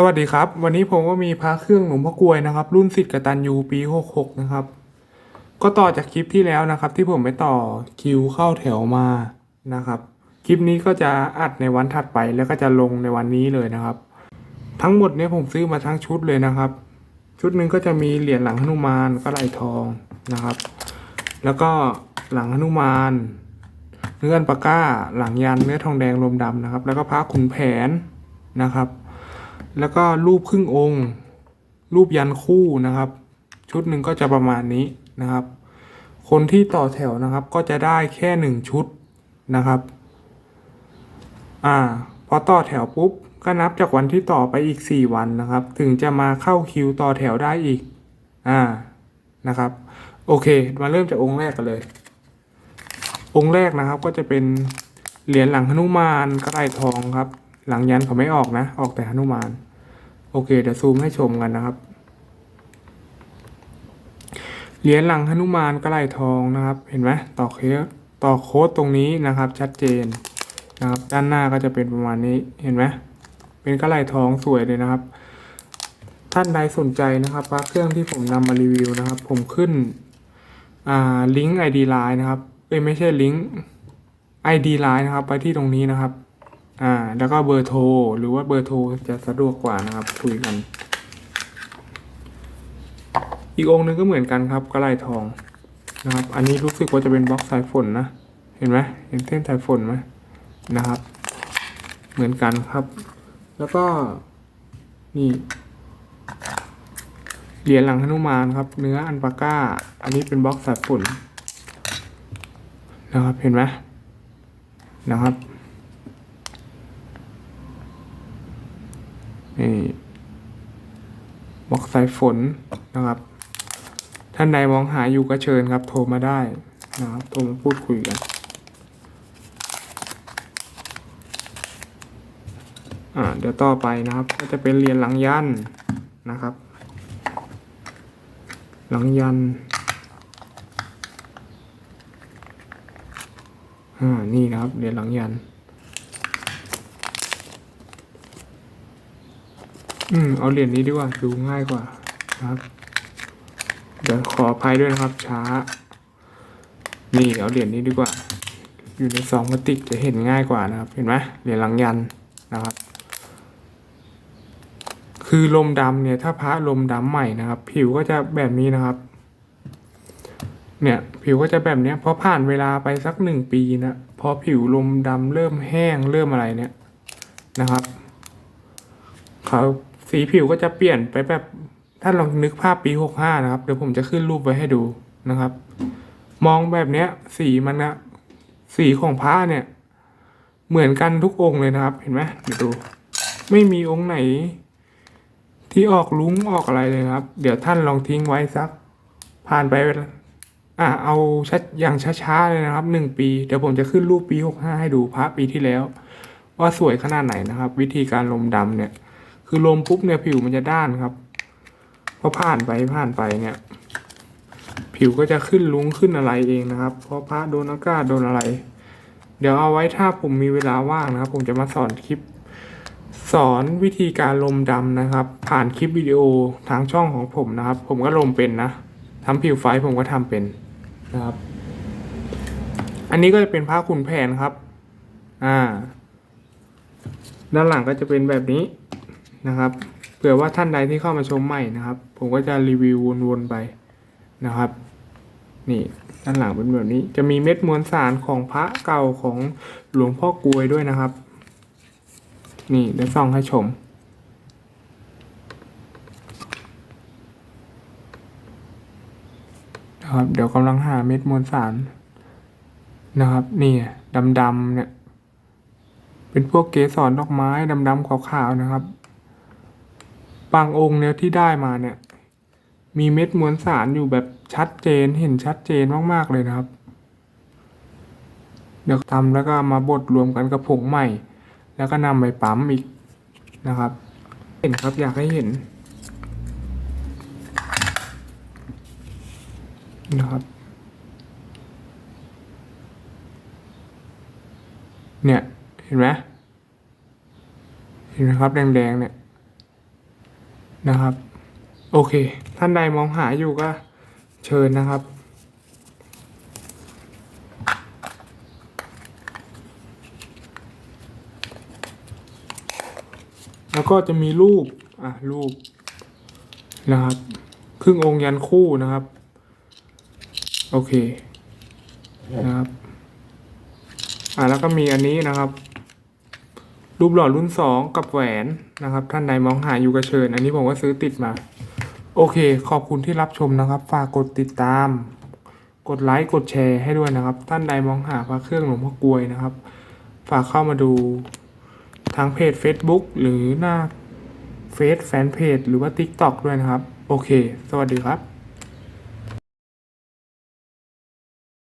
สวัสดีครับ วันนี้ผมก็มีพระเครื่องหลวงพ่อกวยนะครับ รุ่นสิทธิ์กตันยูปี66นะครับ ก็ต่อจากคลิปที่แล้วนะครับ ที่ผมไปต่อคิวเข้าแถวมานะครับ คลิปนี้ก็จะอัดในวันถัดไปแล้วก็จะลงในวันนี้เลยนะครับ ทั้งหมดเนี่ยผมซื้อมาทั้งชุดเลยนะครับ ชุดหนึ่งก็จะมีเหรียญหลังหนุมานก็ไหลทองนะครับ แล้วก็หลังหนุมานเนื้อนปาก้า หลังยันเนื้อทองแดงลมดำนะครับ แล้วก็พระขุนแผนนะครับ แล้วก็รูปครึ่งองค์ รูปยันคู่นะครับ ชุดหนึ่งก็จะประมาณนี้นะครับ คนที่ต่อแถวนะครับก็จะได้แค่หนึ่งชุดนะครับอ่าพอต่อแถวปุ๊บก็นับจากวันที่ต่อไปอีกสี่วันนะครับ ถึงจะมาเข้าคิวต่อแถวได้อีกอ่านะครับ โอเค มาเริ่มจากองค์แรกกันเลย องค์แรกนะครับก็จะเป็นเหรียญหลังหนุมานกระไรทองครับ หลังยันเขาไม่ออกนะ ออกแต่หนุมาน โอเคเดี๋ยวซูมให้ชมกันนะครับ เหรียญหลังหนุมานกระไรทองนะครับ เห็นไหมต่อเคสต่อโค้ดตรงนี้นะครับ ชัดเจนนะครับ ด้านหน้าก็จะเป็นประมาณนี้เห็นไหมเป็นกระไรทองสวยเลยนะครับ ท่านใดสนใจนะครับพระเครื่องที่ผมนำมารีวิวนะครับ ผมขึ้นอ่าลิงก์ ID Line นะครับเอ้ยไม่ใช่ลิงก์ ID Line นะครับ ไปที่ตรงนี้นะครับ อ่า แล้วก็เบอร์โทร หรือว่าเบอร์โทรจะสะดวกกว่านะครับ คุยกัน อีกองค์หนึงก็เหมือนกันครับกระไรทองนะครับ อันนี้รู้สึกว่าจะเป็นบล็อกสายฝนนะ เห็นไหมเห็นเส้นสายฝนไหมนะครับ เหมือนกันครับ แล้วก็นี่เหรียญหลังหนุมานครับ เนื้ออันปาก้า อันนี้เป็นบล็อกสายฝนนะครับ เห็นไหมนะครับ นี่บล็อกสายฝนนะครับ ท่านใดมองหาอยู่ก็เชิญครับ โทรมาได้นะครับ โทรมาพูดคุยกันอ่าเดี๋ยวต่อไปนะครับ ก็จะเป็นเหรียญหลังยันนะครับ หลังยันอ่านี่นะครับเหรียญหลังยัน อืม เอาเหรียญนี้ดีกว่า ดูง่ายกว่าครับ เดี๋ยวขออภัยด้วยนะครับ ช้า นี่เอาเหรียญนี้ดีกว่า อยู่ในซองพลาสติกจะเห็นง่ายกว่านะครับ เห็นไหมเหรียญหลังยันนะครับ คือลมดำเนี่ย ถ้าพระลมดำใหม่นะครับ ผิวก็จะแบบนี้นะครับ เนี่ยผิวก็จะแบบเนี้ยพอผ่านเวลาไปสักหนึ่งปีนะพอผิวลมดำเริ่มแห้งเริ่มอะไรเนี่ยนะครับเขา สีผิวก็จะเปลี่ยนไปแบบถ้าลองนึกภาพปีหกห้านะครับ เดี๋ยวผมจะขึ้นรูปไว้ให้ดูนะครับ มองแบบเนี้ย สีมันนะสีของผ้าเนี่ย เหมือนกันทุกองค์เลยนะครับ เห็นไหมเดี๋ยวดู ไม่มีองค์ไหน ที่ออกลุ้งออกอะไรเลยครับ เดี๋ยวท่านลองทิ้งไว้สัก ผ่านไปเอะเอาชัดอย่างช้าๆเลยนะครับหนึ่งปี เดี๋ยวผมจะขึ้นรูปปีหกห้าให้ดูพระปีที่แล้ว ว่าสวยขนาดไหนนะครับ วิธีการลมดำเนี่ย คือลมปุ๊บเนี่ยผิวมันจะด้านครับพอผ่านไปผ่านไปเนี่ย ผิวก็จะขึ้นลุ้งขึ้นอะไรเองนะครับ เพราะพระโดนอากาศโดนอะไร เดี๋ยวเอาไว้ถ้าผมมีเวลาว่างนะครับ ผมจะมาสอนคลิป สอนวิธีการลมดำนะครับ ผ่านคลิปวิดีโอทางช่องของผมนะครับ ผมก็ลมเป็นนะทำผิวไฟผมก็ทำเป็นนะครับ อันนี้ก็จะเป็นผ้าขุนแผนครับ อ่า ด้านหลังก็จะเป็นแบบนี้ นะครับเผื่อว่าท่านใดที่เข้ามาชมใหม่นะครับ ผมก็จะรีวิววนๆไปนะครับ นี่ด้านหลังเป็นแบบนี้ จะมีเม็ดมวลสารของพระเก่าของหลวงพ่อกลวยด้วยนะครับ นี่เดี๋ยวส่องให้ชม นะครับ เดี๋ยวกำลังหาเม็ดมวลสารนะครับ นี่ดำๆเนี่ย เป็นพวกเกสรดอกไม้ดำๆขาวๆนะครับ บางองค์เนี่ยที่ได้มาเนี่ย มีเม็ดมวลสารอยู่แบบชัดเจนเห็นชัดเจนมากๆเลยนะครับ เดี๋ยวทำแล้วก็มาบดรวมกันกับผงใหม่ แล้วก็นำไปปั๊มอีกนะครับ เห็นครับอยากให้เห็นนะครับ เนี่ย เห็นไหมเห็นไหมครับแดงๆเนี่ย นะครับ โอเค ท่านใดมองหาอยู่ก็เชิญนะครับ แล้วก็จะมีรูป อะ รูป นะครับ ครึ่งองค์ยันคู่นะครับ โอเค นะครับ อะแล้วก็มีอันนี้นะครับ รูปหล่อรุ่นสองกับแหวนนะครับ ท่านใดมองหาอยู่ก็เชิญ อันนี้ผมก็ซื้อติดมา โอเค ขอบคุณที่รับชมนะครับ ฝากกดติดตาม กดไลค์ กดแชร์ให้ด้วยนะครับ ท่านใดมองหาพระเครื่องหลวงพ่อกลวยนะครับ ฝากเข้ามาดูทางเพจ Facebook หรือหน้าเฟซแฟนเพจหรือว่า TikTok ด้วยนะครับ โอเค สวัสดีครับ